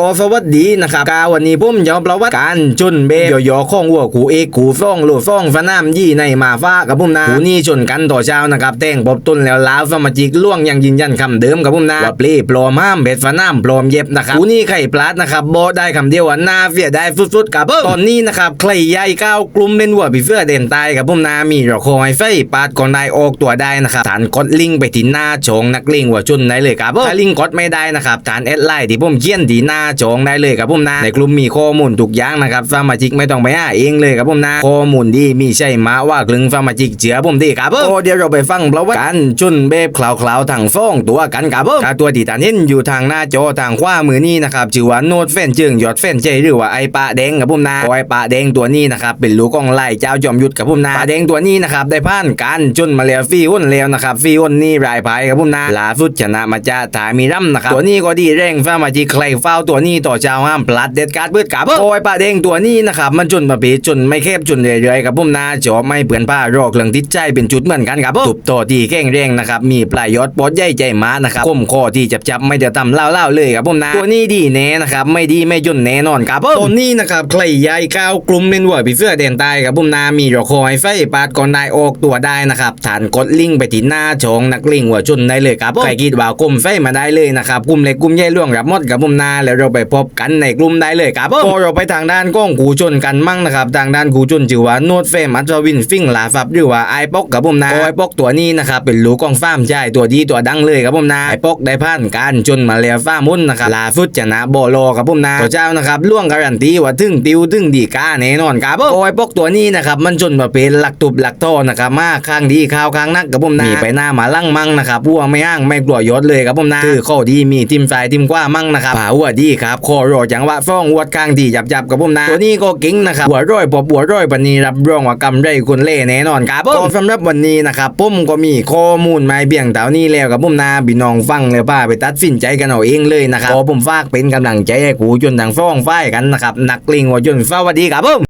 ก็สวัสดีนะครับกาวันนี้ผมจะเอาประวัติการชนเบยยอของวัวขูเอกขูซ่องโลซ่องสนามยี่ในมาฟ้ากับผมนะขูนี่ชนกันต่อเช้านะครับแต่งปบต้นแล้วลาวสมาชิกล่วงยังยืนยันคำเดิมกับผมนะว่าเปลปลอมห้ามเบ็ดสนามปลอมเย็บนะครับขูนี่ไข่ปลาดนะครับบอกได้คำเดียวว่าหน้าเสียได้สุดๆกับตอนนี้นะครับใครใหญ่ก้าวกลุ่มเป็นวัวผีเสื้อเด่นตายกับผมนะมีรอคอยไฟปาดก่อนได้ออกตัวได้นะครับฐานกดลิงก์ไปที่หน้าโฉงนักเลงหัวชนได้เลยครับถ้าลิงก์กดไม่ได้นะครับฐานแอดไลน์ที่ผมเขียนที่หน้าโฉงได้เลยครับผมนะในกลุ่มมีข้อมูลทุกอย่างนะครับสมาชิกไม่ต้องไปหาเองเลยครับผมนะข้อมูลดีมีใช่มาว่ากลึงสมาชิกเจือผมดีครับผมโอ้เดี๋ยวเราไปฟังประวัติการชนเบบคลาวๆทางฟ้องตัวกันครับผมตัวที่ตานเห็นอยู่ทางหน้าจอทางขวามือนี้นะครับชื่อว่าโนดแฟนเจิงยอดแฟนใจหรือว่าไอปะแดงครับผมนะโอ้ไอปะแดงตัวนี้นะครับเป็นลูกของไล่เจ้าจอมยุทธครับผมนะปะแดงตัวนี้นะครับได้ผ่านการจนมาแล้วฟรีอ้นแล้วนะครับฟรีอ้นนี่รายภายครับผมนะล่าสุดชนะมาจากถามีรัมนะครับตัวนี้ก็ดีแรงฟ้ามาจีใครเฝ้าตัวตัวนี้ต่อเจ้าห้ามพลัดเด็ดการดเบิดกับโอ้ยปะแดงตัวนี้นะครับมันจนประเภทจนไม่แคบจนเรื่อยๆครับผมนะจอไม่เปลี่ยนผ้ารอกเรื่องติดใจเป็นจุดเหมือนกันครับตุบต่อที่แข้งแรงนะครับมีปลายยอดปอดใหญ่ใจม้านะครับคมคอที่จับจับไม่เดือดต่ำเล่าๆเลยครับผมนะตัวนี้ดีแน่นะครับไม่ดีไม่จนแน่นอนครับตัวนี้นะครับใครใหญ่ก้าวกลุ่มเป็นหัวผีเสื้อแดนใต้ครับผมนะมีรอคอยไฟปาดก่อนได้ออกตัวได้นะครับฐานกดลิงไปที่หน้าชองนักลิงหัวชนได้เลยครับใครคิดว่ากลุ่มไฟมาได้เลยนะครับกลุ่มเล็กกลุ่มใหญ่ล่วงรับมดกับผมนะแล้วเราไปพบกันในกลุ่มได้เลยครับพอเราไปทางด้านก้องกูชนกันมั่งนะครับทางด้านกูชนชื่อว่าโนดเฟมอัศวินฟิงลาฟับหรือว่าไอปอกกับผมนะไอปอกตัวนี้นะครับเป็นลูกของฟ้ามใช่ตัวดีตัวดังเลยครับผมนะไอปอกได้ผ่านการจนมาแล้วฟ้ามุ่นนะครับลาฟุตชนะโบโลครับผมนะตัวเจ้านะครับล่วงการันตีว่าถึงติวถึงดีกาแน่นอนครับผมไอปอกตัวนี้นะครับมันจนมาเป็นหลักตุบหลักท่อนะครับมาข้างดีข้าวข้างนักกับผมนะมีไปหน้ามาลั่งมั่งนะครับพวไม่อ้างไม่กลัวยศเลยครับผมนะคือข้อดีมีทีมสายทีมกว้ามั่งนะครับผาหัวดีครับคอรอจังหวะฟ้องอวดข้างดีจับจับๆกับผมนะตัวนี้ก็เก่งนะครับหัวร้อยปอบหัวร้อยปันนี้รับรองว่ากำไรคุณเล่แน่นอนครับผมก็สำหรับวันนี้นะครับผมก็มีข้อมูลมาเบี่ยงเต่านี้แล้วกับผมนะพี่น้องฟังแล้วป้าไปตัดสินใจกันเอาเองเลยนะครับขอผมฝากเป็นกำลังใจให้กูจนทางฟ้องฝ้ายกันนะครับนักลิงหัวจนฟ้าวัสดีครับผม